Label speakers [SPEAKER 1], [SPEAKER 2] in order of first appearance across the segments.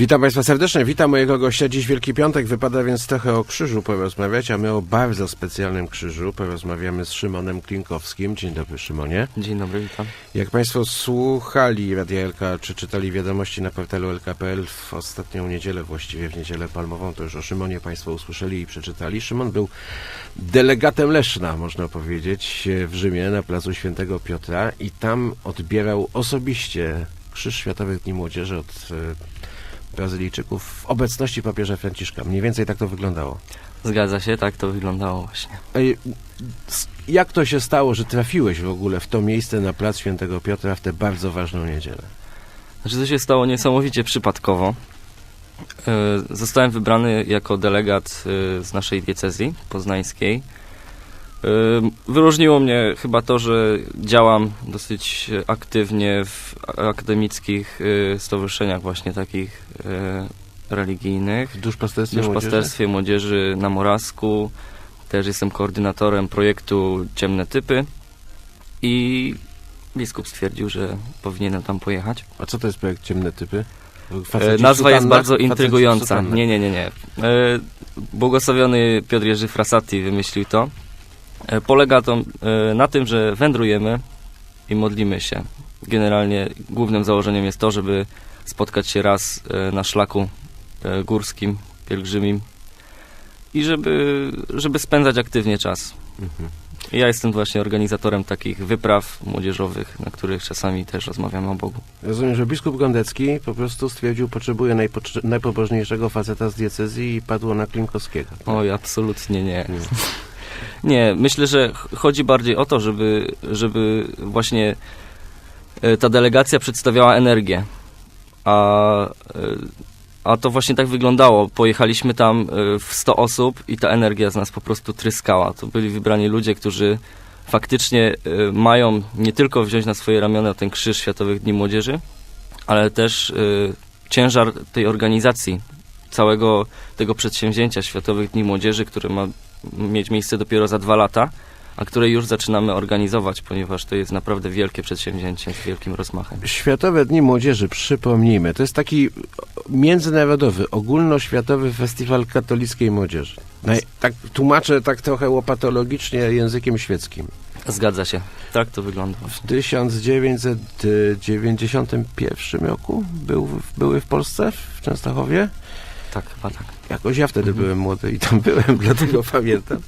[SPEAKER 1] Witam Państwa serdecznie, witam mojego gościa. Dziś Wielki Piątek, wypada więc trochę o krzyżu porozmawiać, a my o bardzo specjalnym krzyżu. Porozmawiamy z Szymonem Klinkowskim. Dzień dobry Szymonie.
[SPEAKER 2] Dzień dobry, witam.
[SPEAKER 1] Jak Państwo słuchali Radia LK, czy czytali wiadomości na portalu LKPL w ostatnią niedzielę, właściwie w niedzielę palmową, to już o Szymonie Państwo usłyszeli i przeczytali. Szymon był delegatem Leszna, można powiedzieć, w Rzymie na placu Świętego Piotra i tam odbierał osobiście Krzyż Światowych Dni Młodzieży od e, Brazylijczyków w obecności papieża Franciszka. Mniej więcej tak to wyglądało.
[SPEAKER 2] Zgadza się, tak to wyglądało właśnie.
[SPEAKER 1] Jak to się stało, że trafiłeś w ogóle w to miejsce na plac Świętego Piotra w tę bardzo ważną niedzielę?
[SPEAKER 2] Znaczy to się stało niesamowicie przypadkowo. E, Zostałem wybrany jako delegat e, z naszej diecezji poznańskiej. E, Wyróżniło mnie chyba to, że działam dosyć aktywnie w akademickich e, stowarzyszeniach właśnie takich e, religijnych.
[SPEAKER 1] W duszpasterstwie
[SPEAKER 2] W
[SPEAKER 1] młodzieży?
[SPEAKER 2] duszpasterstwie młodzieży na Moravsku. Też jestem koordynatorem projektu Ciemne Typy. I biskup stwierdził, że powinienem tam pojechać.
[SPEAKER 1] A co to jest projekt Ciemne Typy?
[SPEAKER 2] E,
[SPEAKER 1] Faceci w
[SPEAKER 2] Nazwa jest bardzo intrygująca. Nie, nie, nie, nie. E, Błogosławiony Piotr Jerzy Frassati wymyślił to. E, Polega to e, na tym, że wędrujemy i modlimy się. Generalnie głównym założeniem jest to, żeby spotkać się raz e, na szlaku górskim, pielgrzymim i żeby, żeby spędzać aktywnie czas.
[SPEAKER 1] Mhm.
[SPEAKER 2] Ja jestem właśnie organizatorem takich wypraw młodzieżowych, na których czasami też rozmawiamy o Bogu.
[SPEAKER 1] Rozumiem, że biskup Gondecki po prostu stwierdził, potrzebuje najpotrze- najpobożniejszego faceta z diecezji i padło na Klinkowskiego.
[SPEAKER 2] Oj, absolutnie nie.
[SPEAKER 1] Nie.
[SPEAKER 2] Nie, myślę, że ch- chodzi bardziej o to, żeby, żeby właśnie e, ta delegacja przedstawiała energię. A, e, a to właśnie tak wyglądało. Pojechaliśmy tam e, w 100 osób i ta energia z nas po prostu tryskała. To byli wybrani ludzie, którzy faktycznie mają nie tylko wziąć na swoje ramiona ten krzyż Światowych Dni Młodzieży, ale też ciężar tej organizacji, całego tego przedsięwzięcia Światowych Dni Młodzieży, które ma mieć miejsce dopiero za dwa lata, a które już zaczynamy organizować, ponieważ to jest naprawdę wielkie przedsięwzięcie z wielkim rozmachem.
[SPEAKER 1] Światowe Dni Młodzieży, przypomnijmy, to jest taki międzynarodowy, ogólnoświatowy festiwal katolickiej młodzieży. Naj, tak tłumaczę tak trochę łopatologicznie językiem świeckim.
[SPEAKER 2] Zgadza się. Tak to wygląda.
[SPEAKER 1] W 1991 roku był, były w Polsce, w Częstochowie.
[SPEAKER 2] Tak, chyba tak.
[SPEAKER 1] Jakoś ja wtedy
[SPEAKER 2] Mhm.
[SPEAKER 1] byłem młody i tam byłem, dlatego pamiętam.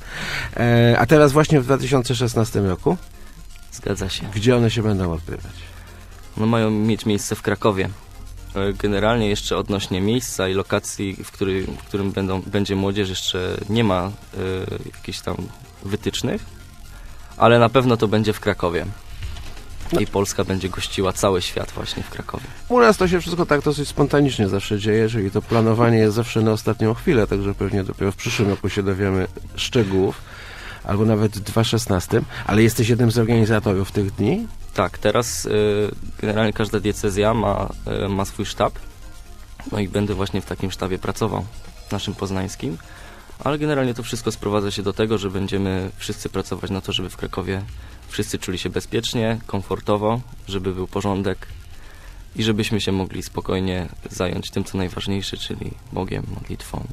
[SPEAKER 1] E, a teraz właśnie w 2016 roku,
[SPEAKER 2] Zgadza się.
[SPEAKER 1] gdzie one się będą odbywać?
[SPEAKER 2] No mają mieć miejsce w Krakowie. E, Generalnie jeszcze odnośnie miejsca i lokacji, w, który, w którym będą, będzie młodzież, jeszcze nie ma e, jakichś tam wytycznych, ale na pewno to będzie w Krakowie. I Polska będzie gościła cały świat właśnie w Krakowie.
[SPEAKER 1] U nas to się wszystko tak dosyć spontanicznie zawsze dzieje, czyli to planowanie jest zawsze na ostatnią chwilę, także pewnie dopiero w przyszłym roku się dowiemy szczegółów, albo nawet w 2016, ale jesteś jednym z organizatorów tych dni?
[SPEAKER 2] Tak, teraz y, generalnie każda diecezja ma, y, ma swój sztab. No i będę właśnie w takim sztabie pracował, naszym poznańskim. Ale generalnie to wszystko sprowadza się do tego, że będziemy wszyscy pracować na to, żeby w Krakowie wszyscy czuli się bezpiecznie, komfortowo, żeby był porządek i żebyśmy się mogli spokojnie zająć tym, co najważniejsze, czyli Bogiem, modlitwą.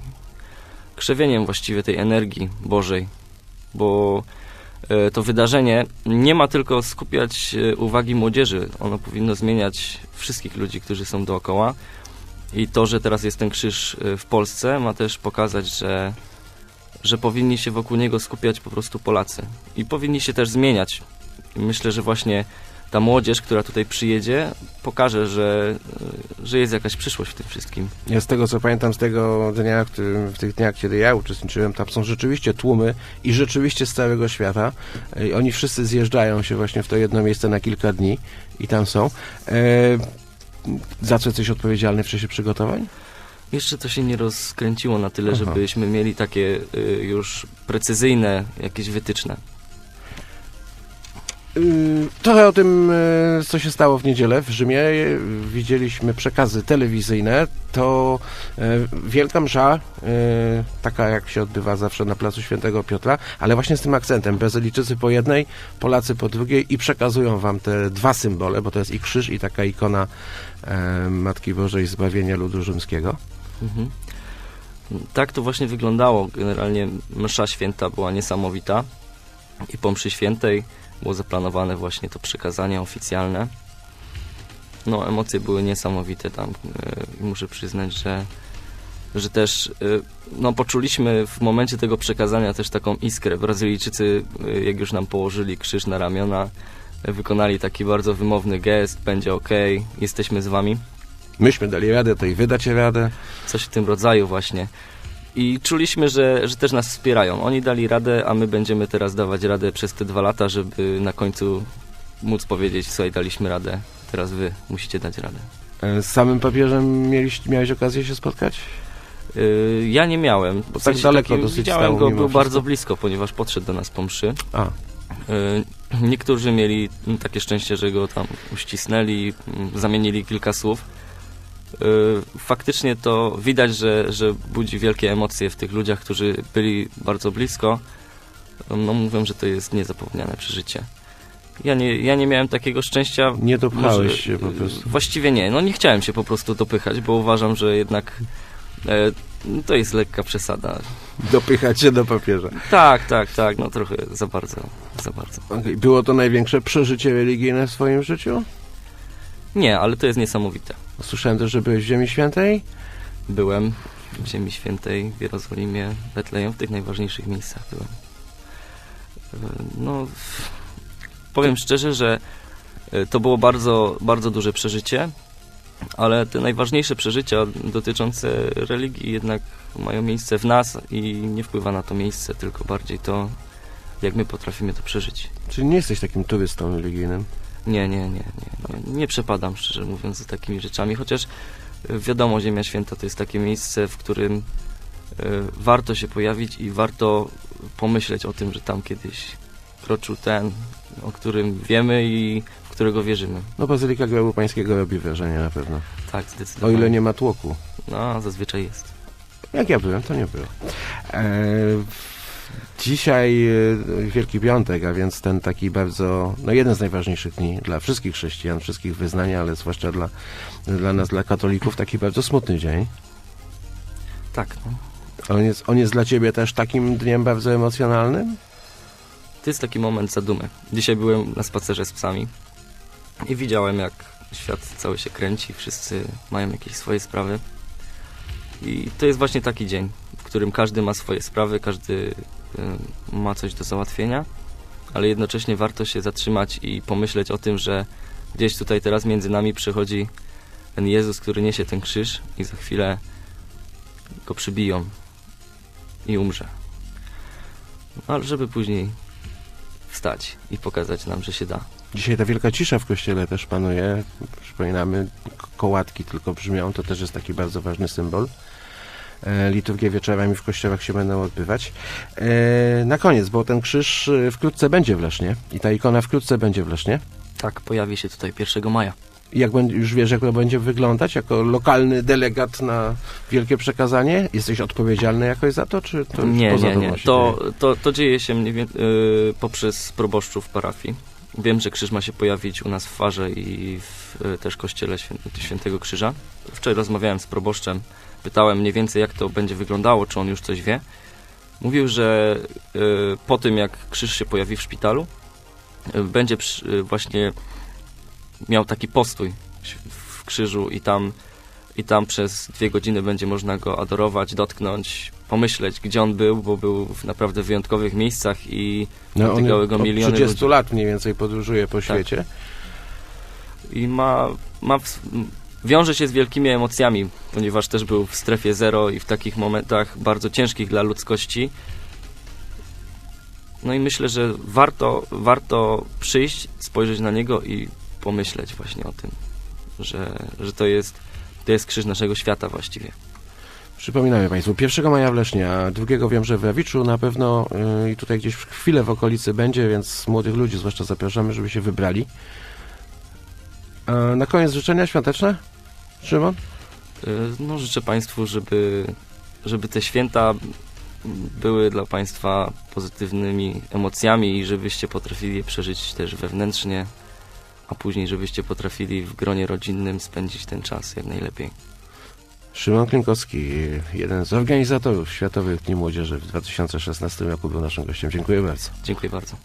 [SPEAKER 2] Krzewieniem właściwie tej energii Bożej, bo e, to wydarzenie nie ma tylko skupiać e, uwagi młodzieży. Ono powinno zmieniać wszystkich ludzi, którzy są dookoła. I to, że teraz jest ten krzyż e, w Polsce, ma też pokazać, że, że powinni się wokół niego skupiać po prostu Polacy. I powinni się też zmieniać. Myślę, że właśnie ta młodzież, która tutaj przyjedzie, pokaże, że, że jest jakaś przyszłość w tym wszystkim.
[SPEAKER 1] Ja z tego co pamiętam z tego dnia, w, tych dniach, kiedy ja uczestniczyłem, tam są rzeczywiście tłumy i rzeczywiście z całego świata. E, I oni wszyscy zjeżdżają się właśnie w to jedno miejsce na kilka dni i tam są. E, za co jesteś odpowiedzialny w czasie przygotowań?
[SPEAKER 2] Jeszcze to się nie rozkręciło na tyle,
[SPEAKER 1] Aha.
[SPEAKER 2] żebyśmy mieli takie y, już precyzyjne jakieś wytyczne.
[SPEAKER 1] Y, Trochę o tym, y, co się stało w niedzielę w Rzymie. Y, Widzieliśmy przekazy telewizyjne. To wielka msza, taka jak się odbywa zawsze na placu Świętego Piotra, ale właśnie z tym akcentem. Brazylijczycy po jednej, Polacy po drugiej i przekazują wam te dwa symbole, bo to jest i krzyż, i taka ikona Matki Bożej Zbawienia Ludu Rzymskiego.
[SPEAKER 2] Mhm. Tak to właśnie wyglądało. Generalnie msza święta była niesamowita i po mszy świętej było zaplanowane właśnie to przekazanie oficjalne. No, emocje były niesamowite tam. e, i Muszę przyznać, że, że też e, no, poczuliśmy w momencie tego przekazania też taką iskrę. Brazylijczycy, e, jak już nam położyli krzyż na ramiona, wykonali taki bardzo wymowny gest, będzie ok, jesteśmy z wami
[SPEAKER 1] Myśmy dali radę, to i wydacie radę.
[SPEAKER 2] coś w tym rodzaju właśnie. I czuliśmy, że, że też nas wspierają. Oni dali radę, a my będziemy teraz dawać radę przez te dwa lata, żeby na końcu móc powiedzieć, słuchaj, daliśmy radę, teraz wy musicie dać radę.
[SPEAKER 1] E, Z samym papieżem mieliś, miałeś okazję się spotkać?
[SPEAKER 2] Yy, ja nie miałem.
[SPEAKER 1] Bo
[SPEAKER 2] W
[SPEAKER 1] tak daleko dosyć
[SPEAKER 2] Widziałem go, był
[SPEAKER 1] wszystko.
[SPEAKER 2] bardzo blisko, ponieważ podszedł do nas po mszy.
[SPEAKER 1] A,
[SPEAKER 2] Yy, Niektórzy mieli mm, takie szczęście, że go tam uścisnęli, mm, zamienili kilka słów. Yy, Faktycznie to widać, że, że budzi wielkie emocje w tych ludziach, którzy byli bardzo blisko. No mówią, że to jest niezapomniane przeżycie. Ja nie, ja nie miałem takiego szczęścia.
[SPEAKER 1] nie dopchałeś
[SPEAKER 2] Może,
[SPEAKER 1] się po prostu.
[SPEAKER 2] Właściwie nie. No nie chciałem się po prostu dopychać, bo uważam, że jednak e, to jest lekka przesada.
[SPEAKER 1] Dopychać się do papieża.
[SPEAKER 2] Tak, tak, tak. No trochę za bardzo, za bardzo.
[SPEAKER 1] Okej, Było to największe przeżycie religijne w swoim życiu?
[SPEAKER 2] Nie, ale to jest niesamowite.
[SPEAKER 1] Słyszałem też, że byłeś w Ziemi Świętej?
[SPEAKER 2] Byłem w Ziemi Świętej, w Jerozolimie, Betlejem, w tych najważniejszych miejscach byłem. E, No, powiem szczerze, że e, to było bardzo, bardzo duże przeżycie, ale te najważniejsze przeżycia dotyczące religii jednak mają miejsce w nas i nie wpływa na to miejsce, tylko bardziej to, jak my potrafimy to przeżyć.
[SPEAKER 1] Czyli nie jesteś takim turystą religijnym?
[SPEAKER 2] Nie, nie, nie, nie, nie, nie przepadam, szczerze mówiąc, za takimi rzeczami, chociaż e, wiadomo, Ziemia Święta to jest takie miejsce, w którym e, warto się pojawić i warto pomyśleć o tym, że tam kiedyś kroczył ten, o którym wiemy i w którego wierzymy.
[SPEAKER 1] No Bazylika Grobu Pańskiego robi wrażenie na pewno.
[SPEAKER 2] Tak,
[SPEAKER 1] O
[SPEAKER 2] zdecydowanie.
[SPEAKER 1] ile nie ma tłoku.
[SPEAKER 2] No, zazwyczaj jest.
[SPEAKER 1] Jak ja byłem, to nie było. E, dzisiaj e, Wielki Piątek, a więc ten taki bardzo, no jeden z najważniejszych dni dla wszystkich chrześcijan, wszystkich wyznań, ale zwłaszcza dla, dla nas, dla katolików, taki bardzo smutny dzień.
[SPEAKER 2] Tak, no.
[SPEAKER 1] On jest, on jest dla ciebie też takim dniem bardzo emocjonalnym?
[SPEAKER 2] To jest taki moment zadumy. Dzisiaj byłem na spacerze z psami i widziałem, jak świat cały się kręci, wszyscy mają jakieś swoje sprawy. I to jest właśnie taki dzień, w którym każdy ma swoje sprawy, każdy ma coś do załatwienia, ale jednocześnie warto się zatrzymać i pomyśleć o tym, że gdzieś tutaj teraz między nami przychodzi ten Jezus, który niesie ten krzyż i za chwilę go przybiją i umrze. No, ale żeby później wstać i pokazać nam, że się da.
[SPEAKER 1] Dzisiaj ta wielka cisza w kościele też panuje. Przypominamy, kołatki tylko brzmią, to też jest taki bardzo ważny symbol. E, Liturgie wieczorami w kościołach się będą odbywać. E, Na koniec, bo ten krzyż e, wkrótce będzie w Lesznie i ta ikona wkrótce będzie w Lesznie.
[SPEAKER 2] Tak, pojawi się tutaj 1 maja.
[SPEAKER 1] Jak będzie, już wiesz, jak to będzie wyglądać? Jako lokalny delegat na wielkie przekazanie? Jesteś odpowiedzialny jakoś za to, czy to
[SPEAKER 2] nie,
[SPEAKER 1] poza
[SPEAKER 2] nie, nie. To,
[SPEAKER 1] dzieje?
[SPEAKER 2] to, to dzieje się mniej więcej, yy, poprzez proboszczów parafii. Wiem, że krzyż ma się pojawić u nas w Farze i w y, też kościele Świę, Świętego Krzyża. Wczoraj rozmawiałem z proboszczem, pytałem mniej więcej jak to będzie wyglądało, czy on już coś wie. Mówił, że y, po tym jak krzyż się pojawi w szpitalu, y, będzie y, właśnie miał taki postój w krzyżu i tam i tam przez dwie godziny będzie można go adorować, dotknąć, pomyśleć, gdzie on był, bo był w naprawdę wyjątkowych miejscach i
[SPEAKER 1] No, on
[SPEAKER 2] go
[SPEAKER 1] od
[SPEAKER 2] miliony
[SPEAKER 1] 30
[SPEAKER 2] ludzi.
[SPEAKER 1] lat mniej więcej podróżuje po
[SPEAKER 2] Tak.
[SPEAKER 1] świecie.
[SPEAKER 2] i ma, ma w, wiąże się z wielkimi emocjami, ponieważ też był w strefie zero i w takich momentach bardzo ciężkich dla ludzkości. No i myślę, że warto, warto przyjść, spojrzeć na niego i pomyśleć właśnie o tym, że, że to, jest, to jest krzyż naszego świata właściwie.
[SPEAKER 1] Przypominamy Państwu, 1 maja w Lesznie, a 2 wiem, że w Rawiczu na pewno y, i tutaj gdzieś w chwilę w okolicy będzie, więc młodych ludzi zwłaszcza zapraszamy, żeby się wybrali. A na koniec życzenia świąteczne? Szymon?
[SPEAKER 2] Y, No, życzę Państwu, żeby, żeby te święta były dla Państwa pozytywnymi emocjami i żebyście potrafili je przeżyć też wewnętrznie, a później żebyście potrafili w gronie rodzinnym spędzić ten czas jak najlepiej.
[SPEAKER 1] Szymon Klinkowski, jeden z organizatorów Światowych Dni Młodzieży w 2016 roku był naszym gościem. Dziękuję bardzo.
[SPEAKER 2] Dziękuję bardzo.